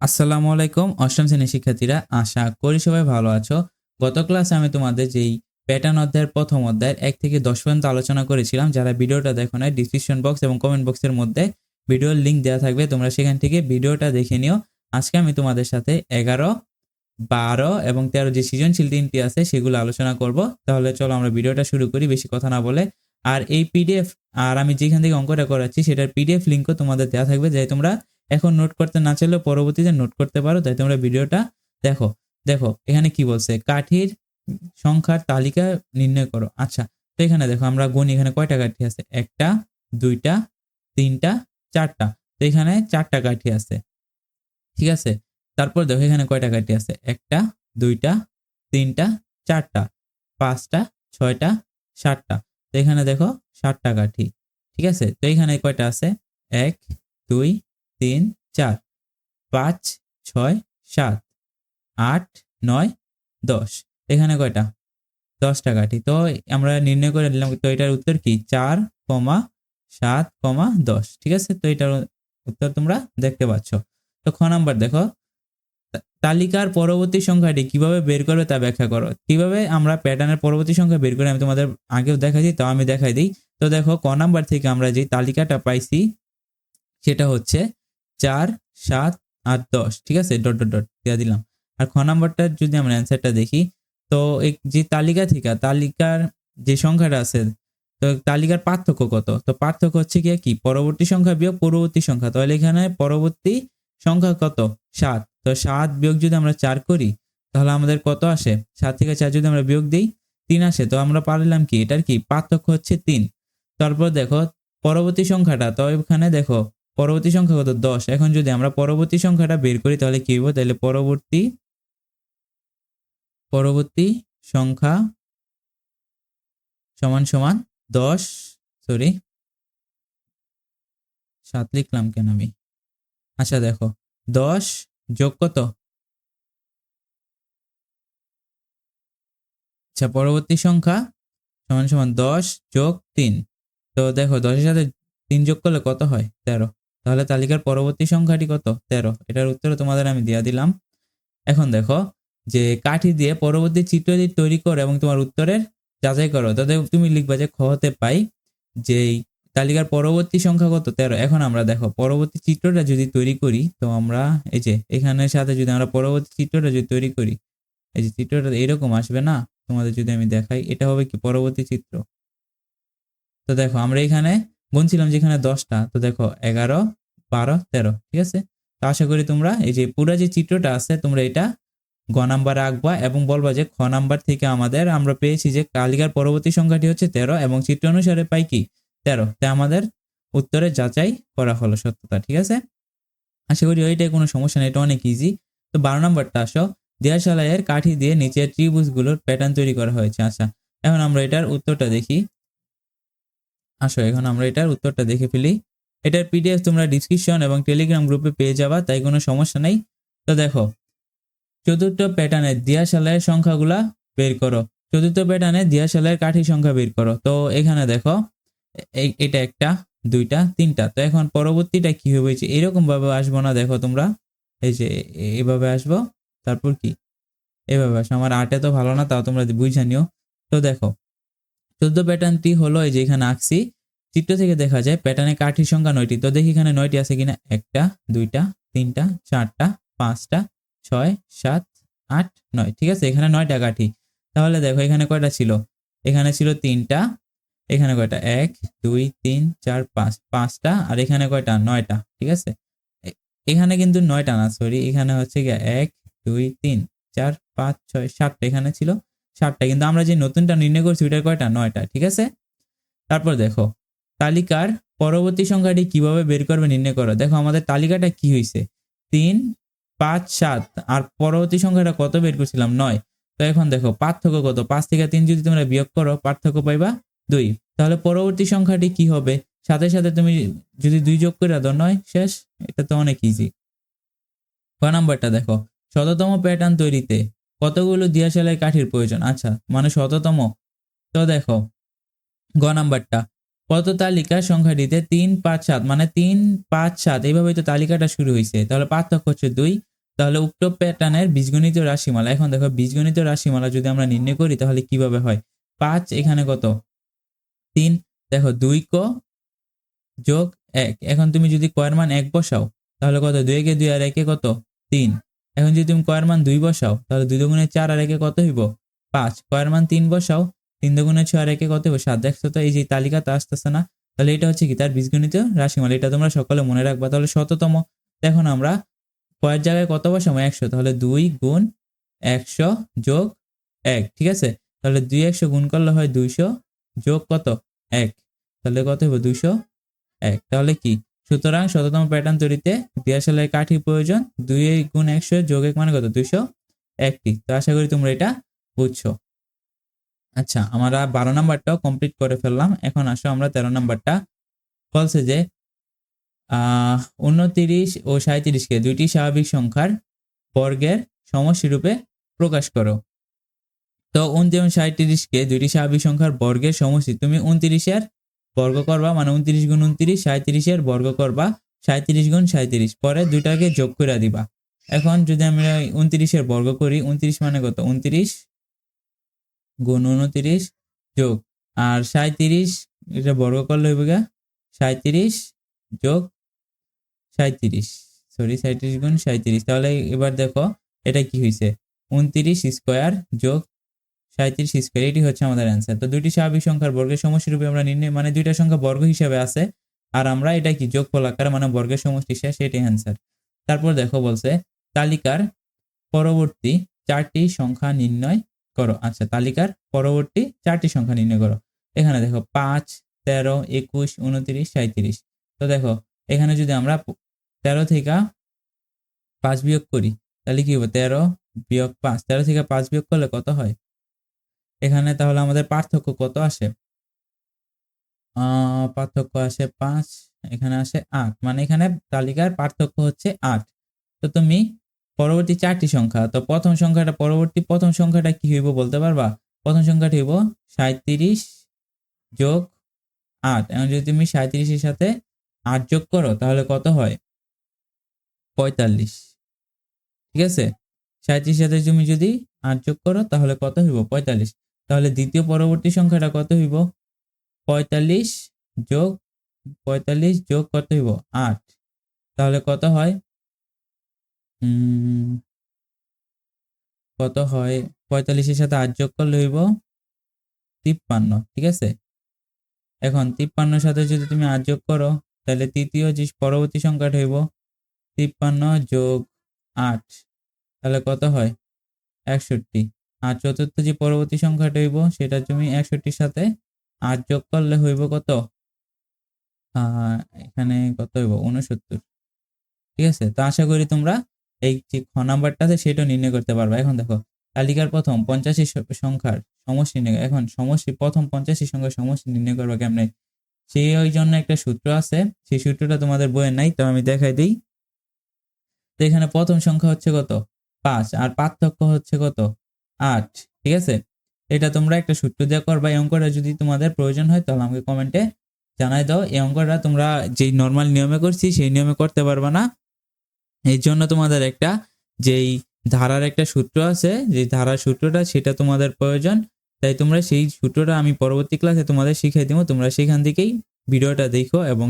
আসসালামু আলাইকুম, অষ্টম শ্রেণির শিক্ষার্থীরা, আশা করি সবাই ভালো আছো। গত ক্লাসে আমি তোমাদের যেই প্যাটার্ন অধ্যায়ের প্রথম অধ্যায়ের এক থেকে দশ পর্যন্ত আলোচনা করেছিলাম, যারা ভিডিওটা দেখো না ডিসক্রিপশন বক্স এবং কমেন্ট বক্সের মধ্যে ভিডিওর লিঙ্ক দেওয়া থাকবে, তোমরা সেখান থেকে ভিডিওটা দেখে নিও। আজকে আমি তোমাদের সাথে এগারো, বারো এবং তেরো যে সৃজনশীল তিনটি আছে, সেগুলো আলোচনা করব। তাহলে চলো আমরা ভিডিওটা শুরু করি, বেশি কথা না বলে। আর এই পিডিএফ আর আমি যেখান থেকে অঙ্কটা করাচ্ছি, সেটার পিডিএফ লিঙ্কও তোমাদের দেওয়া থাকবে, যাই তোমরা এখন নোট করতে না চাইলেও পরবর্তীতে নোট করতে পারো, তাই তোমরা ভিডিওটা দেখো। দেখো, এখানে কি বলছে? কাঠির সংখ্যার তালিকা নির্ণয় করো। আচ্ছা তো এখানে দেখো আমরা গণি, এখানে কয়টা কাঠি আছে? একটা, দুইটা, তিনটা, চারটা। তো এখানে চারটা কাঠি আছে। ঠিক আছে? তারপর দেখো এখানে কয়টা কাঠি আছে? একটা, দুইটা, তিনটা, চারটা, পাঁচটা, ছয়টা, সাতটা। তো এখানে দেখো সাতটা কাঠি। ঠিক আছে? তো এখানে কয়টা আছে? এক, দুই তিন, চার, পাঁচ, ছয়, সাত, আট, নয়, দশ। এখানে কয়টা? দশটা কাঠি। তো আমরা নির্ণয় করে নিলাম তো এটার উত্তর কি? চার কমা সাত কমা দশ। ঠিক আছে? তো এটার উত্তর তোমরা দেখতে পাচ্ছ। তো খ নাম্বার দেখো। তালিকার পরবর্তী সংখ্যাটি কীভাবে বের করবে তা ব্যাখ্যা করো। কীভাবে আমরা প্যাটার্নের পরবর্তী সংখ্যা বের করে আমি তোমাদের আগেও দেখাইছি, তাও আমি দেখাই দিই। তো দেখো, ক নাম্বার থেকে আমরা যে তালিকাটা পাইছি, সেটা হচ্ছে চার, সাত আর দশ, ঠিক আছে? ডট ডট ডট, দিয়ে দিলাম। আর খ নাম্বারটার যদি আমরা অ্যান্সারটা দেখি, তো যে তালিকা থেকে, তালিকার যে সংখ্যাটা আছে, তো তালিকার পার্থক্য কত? তো পার্থক্য হচ্ছে কি কি? পরবর্তী সংখ্যা বিয়োগ পূর্ববর্তী সংখ্যা। তাহলে এখানে পরবর্তী সংখ্যা কত? সাত। তো সাত বিয়োগ যদি আমরা চার করি, তাহলে আমাদের কত আসে? সাত থেকে চার যদি আমরা বিয়োগ দিই, তিন আসে। তো আমরা পারলাম কি? এটার কি? পার্থক্য হচ্ছে তিন। তারপর দেখো, পরবর্তী সংখ্যাটা, তো এখানে দেখো পরবর্তী সংখ্যা কত? দশ। এখন যদি আমরা পরবর্তী সংখ্যাটা বের করি, তাহলে কি হইব? তাহলে পরবর্তী পরবর্তী সংখ্যা সমান সমান দশ সরি সাত লিখলাম কেন আমি? আচ্ছা দেখো, দশ যোগ কত? আচ্ছা পরবর্তী সংখ্যা সমান সমান দশ যোগ তিন। তো দেখো, দশের সাথে তিন যোগ করলে কত হয়? তেরো। তাহলে তালিকার পরবর্তী সংখ্যাটি কত? তেরো। এটার উত্তর তোমাদের আমি দিয়ে দিলাম। এখন দেখো যে কাঠি দিয়ে পরবর্তী চিত্রটি তৈরি করো এবং তোমার উত্তরের যাচাই করো। তাতে তুমি লিখবা যে খ হতে পাই যে তালিকার পরবর্তী সংখ্যা কত? তেরো। এখন আমরা দেখো পরবর্তী চিত্রটা যদি তৈরি করি, তো আমরা এই যে এখানের সাথে যদি আমরা পরবর্তী চিত্রটা যদি তৈরি করি, এই যে চিত্রটা এরকম আসবে না? তোমাদের যদি আমি দেখাই, এটা হবে কি পরবর্তী চিত্র? তো দেখো আমরা এখানে গুনছিলাম যেখানে দশটা, তো দেখো এগারো, বারো, তেরো, ঠিক আছে? তো আশা করি তোমরা এই যে পুরো যে চিত্রটা আছে, তোমরা এটা গ নাম্বার রাখবা এবং বলবা যে খ নাম্বার থেকে আমাদের আমরা পেয়েছি যে তালিকার পরবর্তী সংখ্যাটি হচ্ছে তেরো এবং চিত্র অনুসারে পাই কি? তেরো। তাই আমাদের উত্তরে যাচাই করা হলো সত্যতা, ঠিক আছে? আশা করি ওইটাই কোনো সমস্যা নেই, এটা অনেক ইজি তো বারো নাম্বারটা আসো। দেয়াশালাইয়ের কাঠি দিয়ে নিচের ত্রিভুজগুলোর প্যাটার্ন তৈরি করা হয়েছে আচ্ছা। এখন আমরা এটার উত্তরটা দেখি। আসো, এখন আমরা এটার উত্তরটা দেখে ফেলি। এটার পিডিএফ তোমরা ডিসক্রিপশন এবং টেলিগ্রাম গ্রুপে পেয়ে যাবা, তাই কোনো সমস্যা নেই। তো দেখো, চতুর্থ প্যাটার্নের দিয়াশালাইয়ের সংখ্যাগুলা বের করো। চতুর্থ প্যাটার্নে দিয়াশালাইয়ের কাঠি সংখ্যা বের করো। তো এখানে দেখো এটা একটা, দুইটা, তিনটা। তো এখন পরবর্তীটা কি হবে? যে এরকম ভাবে আসব না, দেখো তোমরা। এই যে এভাবে আসব, তারপর কি? এভাবে আসো আমার আটে তো ভালো না, তাও তোমরা বুঝে নিও। তো দেখো চোদ্দ প্যাটার্নটি হলো এই যে এখানে আঁকছি। চিত্র থেকে দেখা যায় প্যাটার্নে কাঠির সংখ্যা নয়টি। তো দেখি এখানে নয়টি আছে কিনা? একটা, দুইটা, তিনটা, চারটা, পাঁচটা, ছয়, সাত, আট, নয়। ঠিক আছে? এখানে নয়টা কাঠি। তাহলে দেখো এখানে কয়টা ছিল? এখানে ছিল তিনটা, এখানে কয়টা? এক, দুই, তিন, চার, পাঁচ। পাঁচটা আর এখানে কয়টা? নয়টা। ঠিক আছে? এখানে কিন্তু নয়টা না সরি এখানে হচ্ছে গিয়ে এক, দুই, তিন, চার, পাঁচ, ছয়, সাতটা এখানে ছিল। সাতটা কিন্তু আমরা যে নতুনটা নির্ণয় করছি, ওইটার কয়টা? নয়টা, ঠিক আছে? তারপর দেখো, তালিকার পরবর্তী সংখ্যাটি কীভাবে বের করবে নির্ণয় করো। দেখো, আমাদের তালিকাটা কি হয়েছে তিন, পাঁচ, সাত, আর পরবর্তী সংখ্যাটা কত বের করছিলাম? নয়। তো এখন দেখো, পার্থক্য কত? পাঁচ থেকে তিন যদি তোমরা বিয়োগ করো, পার্থক্য পাইবা দুই। তাহলে পরবর্তী সংখ্যাটি কি হবে? সাথে সাথে তুমি যদি দুই যোগ করে দাও, নয়, শেষ? এটা তো অনেক ইজি ক নাম্বারটা দেখো, শততম প্যাটার্ন তৈরিতে কতগুলো দিয়াশালাই কাঠির প্রয়োজন? আচ্ছা মানে শততম। তো দেখো, গ নাম্বারটা। কত তালিকার সংখ্যাটিতে তিন, পাঁচ, সাত মানে তিন, পাঁচ, সাত এইভাবে তো তালিকাটা শুরু হয়েছে তাহলে পার্থক্য হচ্ছে দুই। তাহলে উক্ত প্যাটার্নের বীজগণিত রাশিমালা। এখন দেখো, বীজগণিত রাশিমালা যদি আমরা নির্ণয় করি, তাহলে কীভাবে হয়? পাঁচ এখানে কত? তিন। দেখো, দুই ক যোগ এক। এখন তুমি যদি কয়ের মান এক বসাও, তাহলে কত? দুই একে দুই আর একে কত? তিন। এখন যদি তুমি কয়ের মান দুই বসাও, তাহলে দুই দুগুণে চার আর একে কত হইব? পাঁচ। কয়ের মান তিন বসাও, তিন দুগুণে ছয় আর একে কত হইব? সাত। দেখছ তো, এই যে তালিকা তো আসতেছে না? তাহলে এটা হচ্ছে কি? তার বীজগণিত রাশিমালা। এটা তোমরা সকলে মনে রাখবা। তাহলে শততম। দেখো আমরা, কয়ের জায়গায় কত বসাবো? একশো। তাহলে দুই গুণ একশো যোগ এক, ঠিক আছে? তাহলে দুই একশো গুণ করলে হয় দুইশো যোগ কত? এক। তাহলে কত হইব? দুইশো এক। তাহলে কি? সুতরাং শততম প্যাটার্ন তৈরিতে দিয়াশালের কাঠি প্রয়োজন দুই গুণ একশো যোগ এক মানে কত? দুইশো একটি। তো আশা করি তোমরা এটা বুঝছ। আচ্ছা আমরা বারো নাম্বারটাও কমপ্লিট করে ফেললাম। এখন আসো আমরা তেরো নাম্বারটা। বলছে যে উনতিরিশ ও সাঁত্রিশকে দুইটি স্বাভাবিক সংখ্যার বর্গের সমষ্টি রূপে প্রকাশ করো। তো উনত্রিশ সাঁত্রিশকে দুইটি স্বাভাবিক সংখ্যার বর্গের সমষ্টি, তুমি উনত্রিশের বর্গ করবা মানে উনত্রিশ গুণ উনত্রিশ সাঁত্রিশের বর্গ করবা সাঁত্রিশ গুণ সাঁত্রিশ পরে দুইটাকে যোগ করে দিবা। এখন যদি আমরা উনত্রিশের বর্গ করি, উনত্রিশ মানে কত? উনত্রিশ গুণ উনত্রিশ যোগ। আর সাঁত্রিশ এটা বর্গ করলে হইবে গা সাঁত্রিশ যোগ সাঁত্রিশ সরি সাঁত্রিশ গুণ সাঁত্রিশ তাহলে এবার দেখো, এটা কি হয়েছে উনত্রিশ স্কোয়ার যোগ সাঁত্রিশ স্কোয়ার, এটি হচ্ছে আমাদের অ্যান্সার তো দুইটি স্বাভাবিক সংখ্যার বর্গের সমষ্টি রূপে আমরা নির্ণয় মানে দুইটা সংখ্যা বর্গ হিসাবে আছে, আর আমরা এটা কি যোগফল আকারে মানে বর্গের সমষ্টি শেষ সেটাই অ্যান্সার তারপর দেখো বলছে, তালিকার পরবর্তী চারটি সংখ্যা নির্ণয় করো। আচ্ছা তালিকার পরবর্তী চারটি সংখ্যা নির্ণয় করো। এখানে দেখো পাঁচ, তেরো, একুশ, উনত্রিশ সাঁত্রিশ তো দেখো, এখানে যদি আমরা তেরো থেকে পাঁচ বিয়োগ করি, তাহলে কি হবে তেরো বিয়োগ পাঁচ। তেরো থেকে পাঁচ বিয়োগ করলে কত হয়? এখানে তাহলে আমাদের পার্থক্য কত আসে? পার্থক্য আসে পাঁচ, এখানে আসে আট। মানে এখানে তালিকার পার্থক্য হচ্ছে আট। তো তুমি পরবর্তী চারটি সংখ্যা, তো প্রথম সংখ্যাটা, পরবর্তী প্রথম সংখ্যাটা কি হইব বলতে পারবা? প্রথম সংখ্যাটি হইব সাঁত্রিশ যোগ আট। এখন যদি তুমি সাঁত্রিশের সাথে আট যোগ করো, তাহলে কত হয়? পঁয়তাল্লিশ। ঠিক আছে? সাঁত্রিশের সাথে তুমি যদি আট যোগ করো, তাহলে কত হইব? পঁয়তাল্লিশ। তাহলে দ্বিতীয় পরবর্তী সংখ্যাটা কত হইব? পঁয়তাল্লিশ যোগ পঁয়তাল্লিশ যোগ কত হইব? আট। তাহলে কত হয়? কত হয়? পঁয়তাল্লিশের সাথে আট যোগ করলে হইব তিপ্পান্ন, ঠিক আছে? এখন তিপ্পান্নর সাথে যদি তুমি আট যোগ করো, তাহলে তৃতীয় যে পরবর্তী সংখ্যাটা হইব তিপ্পান্ন যোগ আট, তাহলে কত হয়? একষট্টি। আর চতুর্থ যে পরবর্তী সংখ্যাটা হইব, সেটা তুমি একষট্টির সাথে আট যোগ করলে হইব কত? এখানে কত হইব? উনসত্তর ঠিক আছে? তো আশা করি তোমরা এই যে খ নাম্বারটা আছে সেটা নির্ণয় করতে পারবে। এখন দেখো, তালিকার প্রথম পঞ্চাশি সংখ্যার সমষ্টি নির্ণয় এখন সমষ্টি প্রথম পঞ্চাশি সংখ্যার সমষ্টি নির্ণয় করবে কেমনে? সেই ওই জন্য একটা সূত্র আছে। সেই সূত্রটা তোমাদের বইয়ে নাই, তো আমি দেখাই দিই। তো এখানে প্রথম সংখ্যা হচ্ছে কত? পাঁচ। আর পার্থক্য হচ্ছে কত? আট, ঠিক আছে? এটা তোমরা একটা সূত্র দিয়ে করবা। এই অঙ্কটা যদি তোমাদের প্রয়োজন হয়, তাহলে আমাকে কমেন্টে জানাই দাও। এই অঙ্কটা তোমরা যেই নর্মাল নিয়মে করছি, সেই নিয়মে করতে পারবা না। এই জন্য তোমাদের একটা যেই ধারার একটা সূত্র আছে যে ধারার সূত্রটা, সেটা তোমাদের প্রয়োজন। তাই তোমরা সেই সূত্রটা আমি পরবর্তী ক্লাসে তোমাদের শিখিয়ে দিব। তোমরা সেখান থেকেই ভিডিওটা দেখো এবং